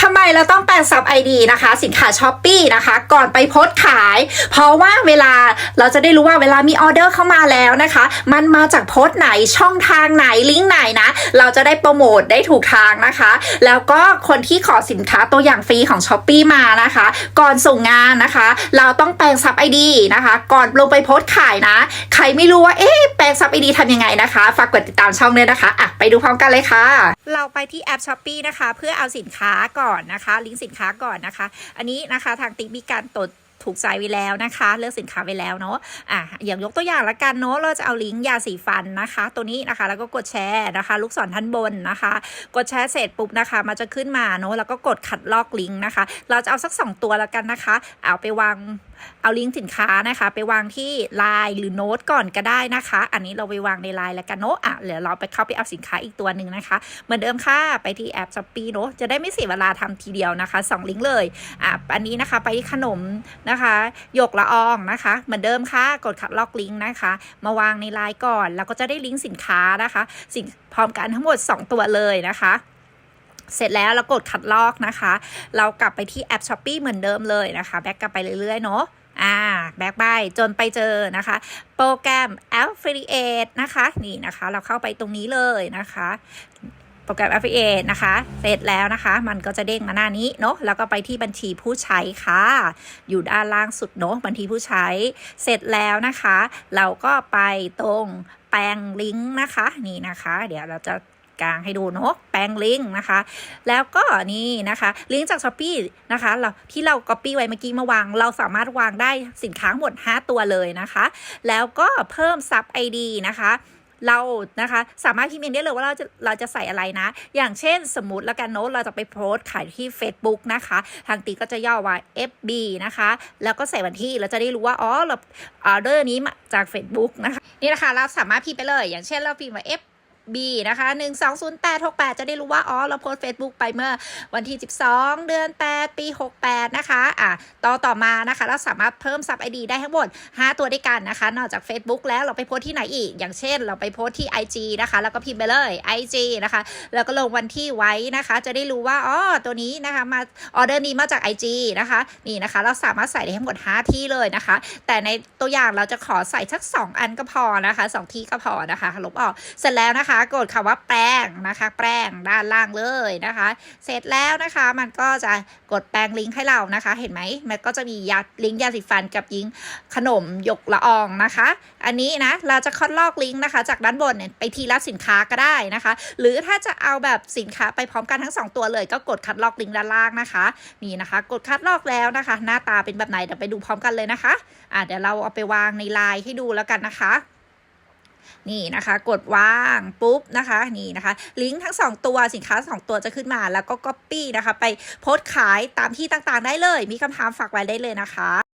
ทำไมเราต้องแปลงซับไอดีนะคะ สินค้าช้อปปีนะคะ ก่อนไปโพสต์ขาย เพราะว่าเวลาเราจะได้รู้ว่าเวลามีออเดอร์เข้ามาแล้วนะคะ มันมาจากโพสต์ไหนช่องทางไหนลิงก์ไหนนะ เราจะได้โปรโมทได้ถูกทางนะคะ แล้วก็คนที่ขอสินค้าตัวอย่างฟรีของช้อปปีมานะคะ ก่อนส่งงานนะคะ เราต้องแปลงซับไอดีนะคะ ก่อนลงไปโพสต์ขายนะ ใครไม่รู้ว่าเอ๊ะแปลงซับไอดีทำยังไงนะคะ ฝากกดติดตามช่องด้วยนะคะอะไปดูพร้อมกันเลยค่ะ เราไปที่แอปช้อปปีนะคะ เพื่อเอาสินค้าก่อนนะคะ ลิงก์สินค้าก่อนนะคะ อันนี้นะคะทางติ๊กมีการตรวจถูกใจไว้แล้วนะคะ เลือกสินค้าไว้แล้วเนาะอะอย่างยกตัวอย่างละกันเนาะเราจะเอาลิงก์ยาสีฟันนะคะ ตัวนี้นะคะ แล้วก็กดแชร์นะคะ ลูกศรท่านบนนะคะ กดแชร์เสร็จปุ๊บนะคะ มันจะขึ้นมาเนาะแล้วก็กดขัดลอกลิงก์นะคะ เราจะเอาสัก 2 ตัวล้วกันนะคะ เอาไปวาง เอาลิงก์สินค้านะคะ ไปวางที่ไลน์หรือโน้ตก่อนก็ได้นะคะ อันนี้เราไปวางในไลน์แล้วกันเนาะอะเดี๋ยวเราไปเข้าไปเอาสินค้าอีกตัวหนึ่งนะคะ เหมือนเดิมค่ะไปที่แอปช้อปปี้เนาะจะได้ไม่เสียเวลาทำทีเดียวนะคะสองลิงก์เลยอะอันนี้นะคะไปที่ขนมนะคะหยกละอองนะคะ เหมือนเดิมค่ะกดขัดลอกลิงก์นะคะ มาวางในไลน์ก่อน แล้วก็จะได้ลิงก์สินค้านะคะ สิ่งพร้อมกันทั้งหมด 2 ตัวเลยนะคะ เสร็จแล้วเรากดคัดลอกนะคะ เรากลับไปที่แอป s h อ p e e เหมือนเดิมเลยนะคะ แบ็กกลับไปเรื่อยๆเนาะอ่าแบ็กไปจนไปเจอนะคะ โปรแกรม Affiliate นะคะ นี่นะคะ เราเข้าไปตรงนี้เลยนะคะ โปรแกรม Affiliate นะคะ เสร็จแล้วนะคะ มันก็จะเด้งมาหน้านี้เนาะแล้วก็ไปที่บัญชีผู้ใช้ค่ะ อยู่ด้านล่างสุดเนาะบัญชีผู้ใช้ เสร็จแล้วนะคะ เราก็ไปตรงแปลงลิงก์นะคะ นี่นะคะ เดี๋ยวเราจะ กางให้ดูเนาะแปลงลิงก์นะคะ แล้วก็นี่นะคะลิงก์จากช้อปปีนะคะเราที่เรา Copy ไว้เมื่อกี้มาวาง เราสามารถวางได้สินค้าหมด 5 ตัวเลยนะคะ แล้วก็เพิ่มซับ ID นะคะเรานะคะสามารถพิมพ์เองได้เลยว่าเราจะเราจะใส่อะไรนะ อย่างเช่นสมมติแล้วกันโน้ตเราจะไปโพสต์ขายที่ Facebook นะคะ ทางตีก็จะย่อว่า FB นะคะ แล้วก็ใส่วันที่เราจะได้รู้ว่า อ๋อเราออเดอร์นี้มาจาก Facebook นะคะ นี่นะคะ เราสามารถพิมพ์ไปเลย อย่างเช่นเราพิมพ์ว่า F B นะคะ 1 2 0 8 6 8 จะได้รู้ว่า อ๋อ เราโพสต์ Facebook ไปเมื่อวันที่ 12 เดือน 8 ปี 68 นะคะ อะ ต่อต่อมานะคะ เราสามารถเพิ่มซับ ID ได้ทั้งหมด 5 ตัวด้วยกันนะคะ นอกจาก Facebook แล้วเราไปโพสที่ไหนอีก อย่างเช่น เราไปโพสที่ IG นะคะ แล้วก็พิมพ์ไปเลย IG นะคะ แล้วก็ลงวันที่ไว้นะคะ จะได้รู้ว่า อ๋อ ตัวนี้นะคะมาออเดอร์นี้มาจาก IG นะคะ นี่นะคะ เราสามารถใส่ได้ทั้งหมด 5 ที่เลยนะคะ แต่ในตัวอย่างเราจะขอใส่สัก 2 อันก็พอนะคะ 2 ที่ก็พอนะคะ ลบออก เสร็จแล้วนะคะกดคำว่าแปลงนะคะ แปลงด้านล่างเลยนะคะ เสร็จแล้วนะคะมันก็จะกดแปลงลิงก์ให้เรานะคะ เห็นไหมมันก็จะมียาลิงก์ยาสีฟันกับยิงขนมหยกละอองนะคะ อันนี้นะเราจะคัดลอกลิงก์นะคะ จากด้านบนเนี่ยไปทีละสินค้าก็ได้นะคะ หรือถ้าจะเอาแบบสินค้าไปพร้อมกันทั้ง 2 ตัวเลย ก็กดคัดลอกลิงก์ด้านล่างนะคะนี่นะคะ กดคัดลอกแล้วนะคะ หน้าตาเป็นแบบไหนเดี๋ยวไปดูพร้อมกันเลยนะคะอะเดี๋ยวเราเอาไปวางในไลน์ให้ดูแล้วกันนะคะ นี่นะคะ กดวางปุ๊บนะคะนี่นะคะ ลิงก์ทั้ง 2 ตัวสินค้า 2 ตัวจะขึ้นมาแล้วก็ Copy นะคะ ไปโพสต์ขายตามที่ต่างๆได้เลย มีคำถามฝากไว้ได้เลยนะคะ